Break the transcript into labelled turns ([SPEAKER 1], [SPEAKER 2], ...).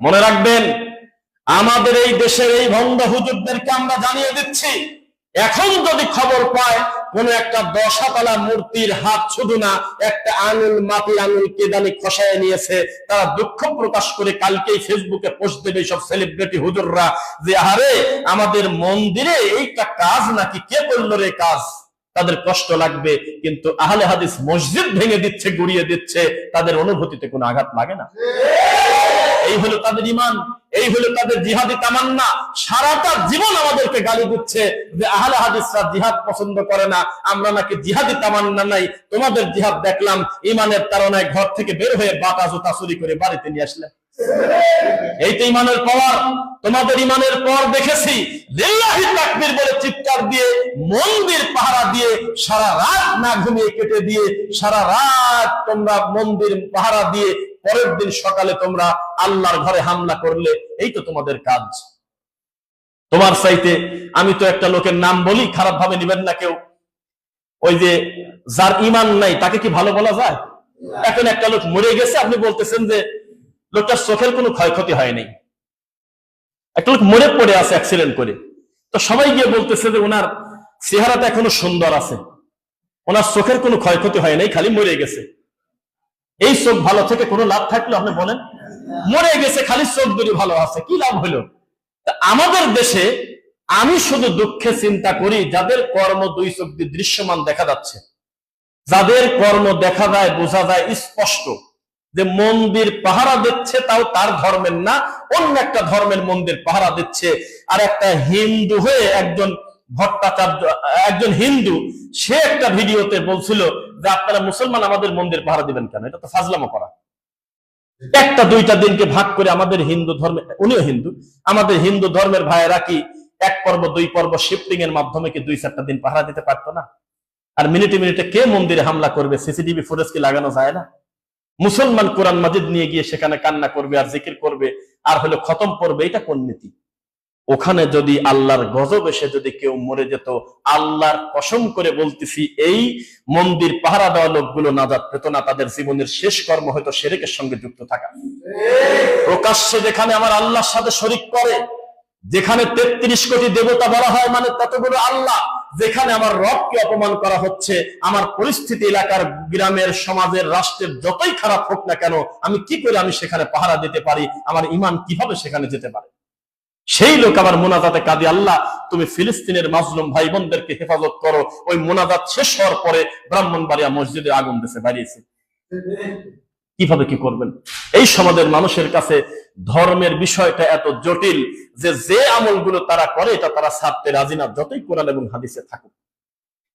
[SPEAKER 1] মনে রাখবেন, আমাদের এই দেশের এই ভণ্ড হুজুরদেরকে আমরা জানিয়ে দিচ্ছি, এখন যদি খবর পায়, কোন একটা দশাতলা মূর্তির হাত শুধু না, একটা আঙুল মাটি আঙুল কেদানি খসায় নিয়েছে, তারা দুঃখ প্রকাশ করে কালকেই ফেসবুকে পোস্ট দেবে সব সেলিব্রিটি হুজুররা যে, আরে, আমাদের মন্দিরে এইটা কাজ নাকি? কে করল রে কাজ? তাদের কষ্ট লাগবে, কিন্তু আহলে হাদিস মসজিদ ভেঙে দিচ্ছে, গুড়িয়ে দিচ্ছে, তাদের অনুভূতিতে কোনো আঘাত লাগে না। এই হলো তাদের ইমান এই হলো তাদের জিহাদি তামান্না। সারাটা জীবন আমাদেরকে গালি দিচ্ছে যে আহলে হাদিসরা জিহাদ পছন্দ করে না, আমরা নাকি জিহাদি তামান্না নাই, তোমাদের জিহাদ দেখলাম ইমানের তারনায় ঘর থেকে বের হয়ে বাতা জুতা চুরি করে বাড়িতে নিয়ে আসলে এই তো ইমানের পাওয়ার তোমাদের ইমানের পর দেখেছি বলে চিৎকার দিয়ে, মন্দির পাহারা দিয়ে সারা রাত না ঘুমিয়ে কেটে দিয়ে, সারা রাত তোমরা মন্দির পাহারা দিয়ে পরের দিন সকালে তোমরা আল্লাহর ঘরে হামলা করলে, এই তো তোমাদের কাজ। তোমার চাইতে আমি তো একটা লোকের নাম বলি খারাপ ভাবে নিবেন না কেউ। ওই যে যার ইমান নাই, তাকে কি ভালো বলা যায়? এখন একটা লোক মরে গেছে, আপনি বলতেছেন যে লোকটার চোখের কোনো ক্ষয়ক্ষতি হয়নি। একটা লোক মরে পড়ে আছে অ্যাক্সিডেন্ট করে। তো সবাই গিয়ে বলতেছে যে ওনার চেহারাটা এখনও সুন্দর আছে। ওনার চোখের কোনো ক্ষয়ক্ষতি হয় নাই খালি মরে গেছে। এই চোখ ভালো থেকে কোনো লাভ থাকল আপনি বলেন, মরে গেছে, খালি চোখ দুটি ভালো আছে, কি লাভ হলো? আমাদের দেশে আমি শুধু দুঃখে চিন্তা করি, যাদের কর্ম দুই চোখ দিয়ে দৃশ্যমান দেখা যাচ্ছে, যাদের কর্ম দেখা যায়, বোঝা যায়, স্পষ্ট, যে মন্দির পাহারা দিচ্ছে, তাও তার ধর্মের না, অন্য একটা ধর্মের মন্দির পাহারা দিচ্ছে, আর একটা হিন্দু হয়ে একজন ভট্টাচার্য, একজন হিন্দু, সে একটা ভিডিওতে বলছিল যে আপনারা মুসলমান আমাদের মন্দির পাহারা দিবেন কেন? এটা তো ফাজলামো করা। একটা, দুইটা দিনকে ভাগ করে আমাদের হিন্দু ধর্মে উনিও হিন্দু। আমাদের হিন্দু ধর্মের ভাইয়েরা কি এক পর্ব, দুই পর্ব শিফটিং এর মাধ্যমে কি দুই চারটা দিন পাহারা দিতে পারতো না? আর মিনিটে মিনিটে কে মন্দিরে হামলা করবে? সিসিটিভি ফুটেজ কি লাগানো যায় না? মুসলমান কোরআন মাজিদ নিয়ে গিয়ে সেখানে কান্না করবে আর জিকির করবে, আর হলো খতম করবে এটা কোন নীতি? ওখানে যদি আল্লাহর গজব এসে যদি কেউ মরে যেত, আল্লাহর কসম করে বলতেছি, এই মন্দির পাহারা দেওয়া লোকগুলো নাজাত পেত না, তাদের জীবনের শেষ কর্ম হয়তো সেরেকের সঙ্গে যুক্ত থাকা। প্রকাশ্যে যেখানে আমার আল্লাহর সাথে শরিক করে, যেখানে তেত্রিশ কোটি দেবতা বলা হয় মানে ততগুলো আল্লাহ, যেখানে আমার রবকে অপমান করা হচ্ছে, আমার পরিস্থিতি এলাকার গ্রামের সমাজের রাষ্ট্রের যতই খারাপ হোক না কেন, আমি কি করে আমি সেখানে পাহারা দিতে পারি, আমার ইমান কীভাবে সেখানে যেতে পারে? সেই লোক আবার মোনাজাতে কাঁদি, আল্লাহ, তুমি ফিলিস্তিনের মাজলুম ভাই বোনদেরকে হেফাজত করো। ওই মোনাজাত শেষ হওয়ার পরে ব্রাহ্মণবাড়িয়া মসজিদে আগুন দেশে বাড়িয়েছে। কীভাবে কি করবেন? এই সমাজের মানুষের কাছে ধর্মের বিষয়টা এত জটিল যে যে আমলগুলো তারা করে, এটা তারা ছাড়তে রাজি না, যতই কোরআন এবং হাদিসে থাকুক।